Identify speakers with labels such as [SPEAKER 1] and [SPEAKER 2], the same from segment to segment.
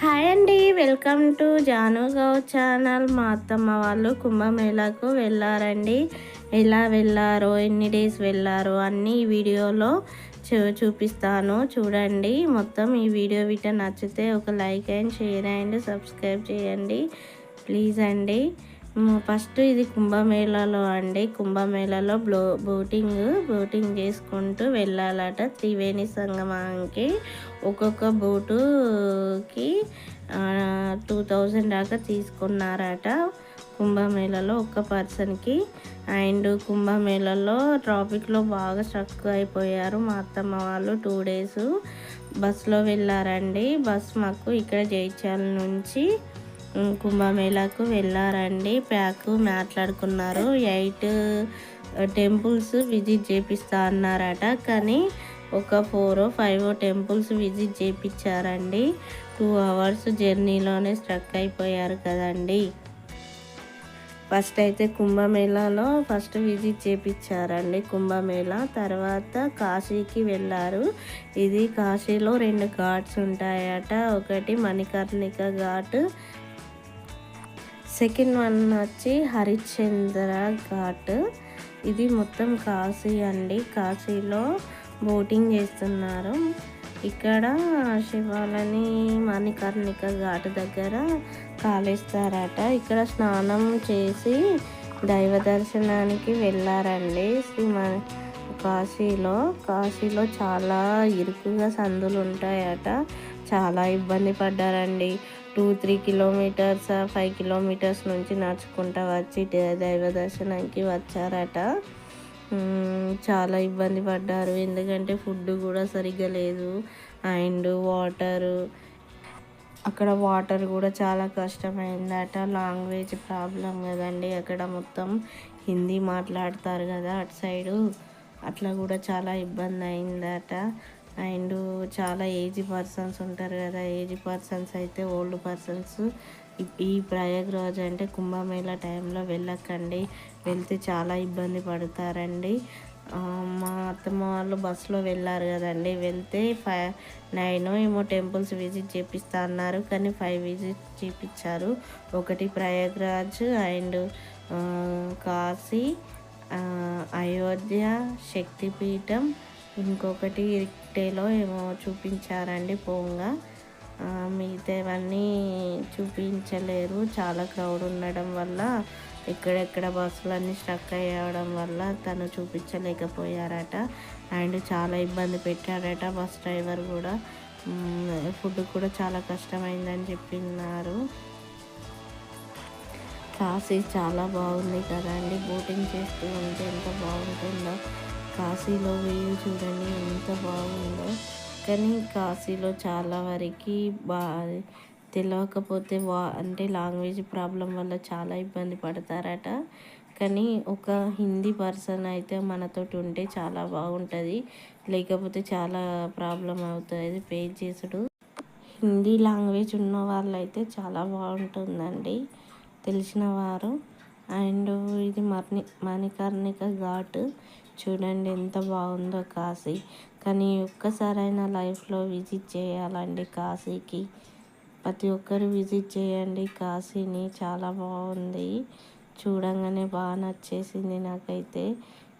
[SPEAKER 1] Hi అండి welcome to Janu Gow channel. మా అత్తమ్మ వాళ్ళు కుంభమేళాకు వెళ్ళారండి. ఎలా వెళ్ళారో ఎన్ని డేస్ వెళ్ళారో అన్ని ఈ వీడియోలో చూ చూపిస్తాను. చూడండి మొత్తం ఈ వీడియో విట నచ్చితే ఒక like and share and subscribe చేయండి. ప్లీజ్ అండి. ఫస్ట్ ఇది కుంభమేళాలో అండి. కుంభమేళాలో బ్లో బోటింగ్ బోటింగ్ చేసుకుంటూ వెళ్ళాలట త్రివేణి సంగమానికి. ఒక్కొక్క బోటుకి టూ థౌజండ్ దాకా తీసుకున్నారట కుంభమేళలో ఒక్క పర్సన్కి అండ్ కుంభమేళలో ట్రాఫిక్లో బాగా స్ట్రక్ అయిపోయారు మా అత్తమ్మ వాళ్ళు టూ డేస్ బస్సులో వెళ్ళారండి. బస్ మాకు ఇక్కడ జైచాల నుంచి కుంభమేళాకు వెళ్ళారండి. ప్యాక్ మాట్లాడుకున్నారు. ఎయిట్ టెంపుల్స్ విజిట్ చేపిస్తా అన్నారట. కానీ ఒక ఫోర్ ఫైవ్ టెంపుల్స్ విజిట్ చేపించారండి టూ అవర్స్ జర్నీలోనే స్ట్రక్ అయిపోయారు కదండి. ఫస్ట్ అయితే కుంభమేళాలో ఫస్ట్ విజిట్ చేపించారండి కుంభమేళా. తర్వాత కాశీకి వెళ్ళారు. ఇది కాశీలో రెండు ఘాట్స్ ఉంటాయట. ఒకటి మణికర్ణిక ఘాట్ సెకండ్ వన్ వచ్చి హరిశ్చంద్ర ఘాట్. ఇది మొత్తం కాశీ అండి. కాశీలో బోటింగ్ చేస్తున్నారు. ఇక్కడ శివాలని మణికర్ణిక ఘాట్ దగ్గర కాలేస్తారట. ఇక్కడ స్నానం చేసి దైవ దర్శనానికి వెళ్ళారండి. శ్రీ కాశీలో. కాశీలో చాలా ఇరుకుగా సందులు ఉంటాయట చాలా ఇబ్బంది పడ్డారండి. Two three kilometres five kilometres నుంచి నడుచుకుంటా వచ్చి దైవ దర్శనానికి వచ్చారట. చాలా ఇబ్బంది పడ్డారు. ఎందుకంటే ఫుడ్ కూడా సరిగ్గా లేదు. And water. అక్కడ వాటర్ కూడా చాలా కష్టమైందట. లాంగ్వేజ్ ప్రాబ్లం కదండి. అక్కడ మొత్తం హిందీ మాట్లాడతారు కదా అటు సైడు. అట్లా కూడా చాలా ఇబ్బంది అయిందట అండ్ చాలా ఏజ్ పర్సన్స్ ఉంటారు కదా ఏజ్ పర్సన్స్ అయితే ఓల్డ్ పర్సన్స్. ఈ ప్రయాగ్రాజ్ అంటే కుంభమేళ టైంలో వెళ్ళకండి వెళ్తే చాలా ఇబ్బంది పడతారండి. మా అత్తమ్మ వాళ్ళు బస్సులో వెళ్ళారు కదండి వెళ్తే ఫైవ్ నైన్ ఏమో టెంపుల్స్ విజిట్ చేపిస్తా అన్నారు కానీ ఫైవ్ విజిట్ చేపించారు ఒకటి ప్రయాగ్రాజ్ అండ్ కాశీ. అయోధ్య శక్తిపీఠం. ఇంకొకటి ఇరిక్టేలో ఏమో చూపించారండి పోంగా. మిగతావన్నీ చూపించలేరు. చాలా క్రౌడ్ ఉండడం వల్ల ఎక్కడెక్కడ బస్సులన్నీ స్ట్రక్ అయ్యడం వల్ల తను చూపించలేకపోయారట. అండ్ చాలా ఇబ్బంది పెట్టారట బస్ డ్రైవర్ కూడా. ఫుడ్ కూడా చాలా కష్టమైందని చెప్పినారు కాశీ చాలా బాగుంది కదండి. బోటింగ్ చేస్తూ ఉంటే ఎంత బాగుంటుందో. కాశీలో వ్యూ చూడండి ఎంత బాగుందో. కానీ కాశీలో చాలా వరకు బా తెలియకపోతే వా అంటే లాంగ్వేజ్ ప్రాబ్లం వల్ల చాలా ఇబ్బంది పడతారట. కానీ ఒక హిందీ పర్సన్ అయితే మనతో ఉంటే చాలా బాగుంటుంది. లేకపోతే చాలా ప్రాబ్లం అవుతుంది పే చేసుడు. హిందీ లాంగ్వేజ్ ఉన్న వాళ్ళైతే చాలా బాగుంటుందండి. తెలిసినవారు అండ్ ఇది మర్ని మణికర్ణిక ఘాట్. చూడండి ఎంత బాగుందో కాశీ. కానీ ఒక్కసారైనా లైఫ్లో విజిట్ చేయాలండి కాశీకి. ప్రతి ఒక్కరు విజిట్ చేయండి. కాశీని చాలా బాగుంది. చూడంగానే బాగా నచ్చేసింది నాకైతే.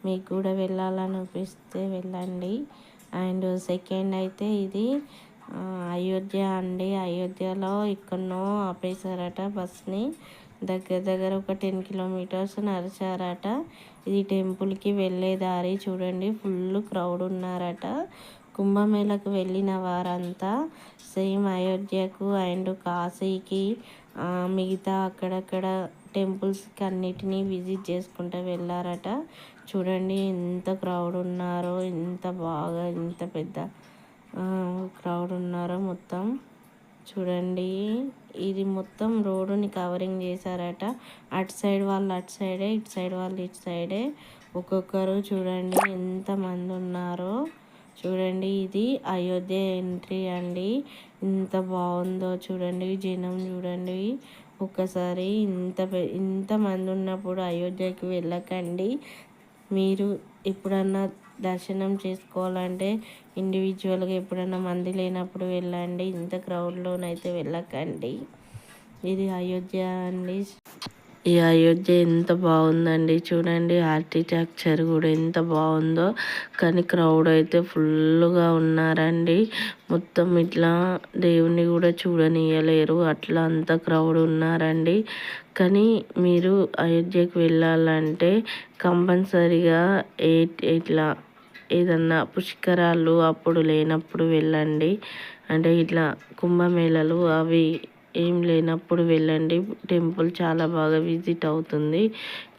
[SPEAKER 1] మీకు కూడా వెళ్ళాలనిపిస్తే వెళ్ళండి. అండ్ సెకండ్ అయితే ఇది అయోధ్య అండి. అయోధ్యలో ఎక్కడనో ఆపేశారట బస్ని. దగ్గర దగ్గర ఒక టెన్ కిలోమీటర్స్ నడిచారట. ఇది టెంపుల్కి వెళ్ళే దారి చూడండి. ఫుల్ క్రౌడ్ ఉన్నారట. కుంభమేళకు వెళ్ళిన వారంతా సేమ్ అయోధ్యకు అండ్ కాశీకి మిగతా అక్కడక్కడ టెంపుల్స్కి అన్నిటినీ విజిట్ చేసుకుంటూ వెళ్ళారట. చూడండి ఎంత క్రౌడ్ ఉన్నారో ఎంత బాగా ఎంత పెద్ద క్రౌడ్ ఉన్నారో మొత్తం. చూడండి. ఇది మొత్తం రోడ్డుని కవరింగ్ చేశారట. అటు సైడ్ వాళ్ళు అటు సైడే ఇటు సైడ్ వాళ్ళు ఇటు సైడే. ఒక్కొక్కరు చూడండి ఎంతమంది ఉన్నారో. చూడండి ఇది అయోధ్య ఎంట్రీ అండి. ఇంత బాగుందో చూడండి జనం చూడండి. ఒక్కసారి ఇంత ఇంతమంది ఉన్నప్పుడు అయోధ్యకి వెళ్ళకండి. మీరు ఎప్పుడన్నా దర్శనం చేసుకోవాలంటే ఇండివిజువల్గా ఎప్పుడైనా మంది లేనప్పుడు వెళ్ళండి. ఇంత క్రౌడ్లోనైతే వెళ్ళకండి. ఇది అయోధ్య అండి. ఈ అయోధ్య ఎంత బాగుందండి. చూడండి ఆర్కిటెక్చర్ కూడా ఎంత బాగుందో. కానీ క్రౌడ్ అయితే ఫుల్గా ఉన్నారండి. మొత్తం ఇట్లా దేవుణ్ణి కూడా చూడనియలేరు. అట్లా అంత క్రౌడ్ ఉన్నారండి. కానీ మీరు అయోధ్యకు వెళ్ళాలంటే కంపల్సరిగా ఎయిట్ ఇట్లా ఏదన్నా పుష్కరాలు అప్పుడు లేనప్పుడు వెళ్ళండి. అంటే ఇట్లా కుంభమేళలు అవి ఏం లేనప్పుడు వెళ్ళండి. టెంపుల్ చాలా బాగా విజిట్ అవుతుంది.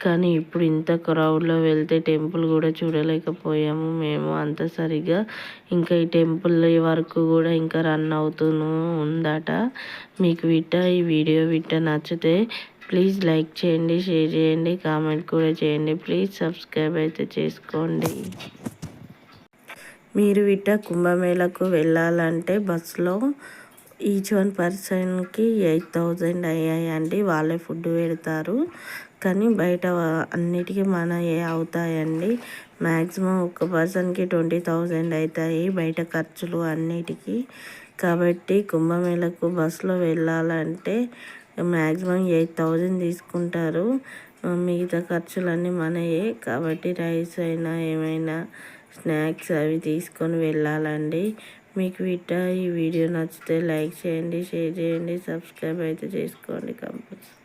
[SPEAKER 1] కానీ ఇప్పుడు ఇంత క్రౌడ్లో వెళ్తే టెంపుల్ కూడా చూడలేకపోయాము మేము అంత సరిగా. ఇంకా ఈ టెంపుల్ వరకు కూడా ఇంకా రన్ అవుతూ ఉందట. మీకు విట్ట ఈ వీడియో విట్ట నచ్చితే ప్లీజ్ లైక్ చేయండి షేర్ చేయండి కామెంట్ కూడా చేయండి. ప్లీజ్ సబ్స్క్రైబ్ అయితే చేసుకోండి. మీరు ఇట కుంభమేళకు వెళ్ళాలంటే బస్సులో ఈచ్ వన్ పర్సన్కి ఎయిట్ థౌజండ్ అయ్యాయండి. వాళ్ళే ఫుడ్ పెడతారు. కానీ బయట అన్నిటికీ మన ఏ అవుతాయండి. మ్యాక్సిమం ఒక పర్సన్కి ట్వంటీ థౌజండ్ అవుతాయి బయట ఖర్చులు అన్నిటికీ. కాబట్టి కుంభమేళకు బస్సులో వెళ్ళాలంటే మ్యాక్సిమం ఎయిట్ థౌజండ్ తీసుకుంటారు. మిగతా ఖర్చులన్నీ మనయే. కాబట్టి రైస్ అయినా ఏమైనా స్నాక్స్ అవి తీసుకొని వెళ్ళాలండి. మీకు విట ఈ వీడియో నచ్చితే లైక్ చేయండి షేర్ చేయండి సబ్స్క్రైబ్ అయితే చేసుకోండి కంపల్సరీ.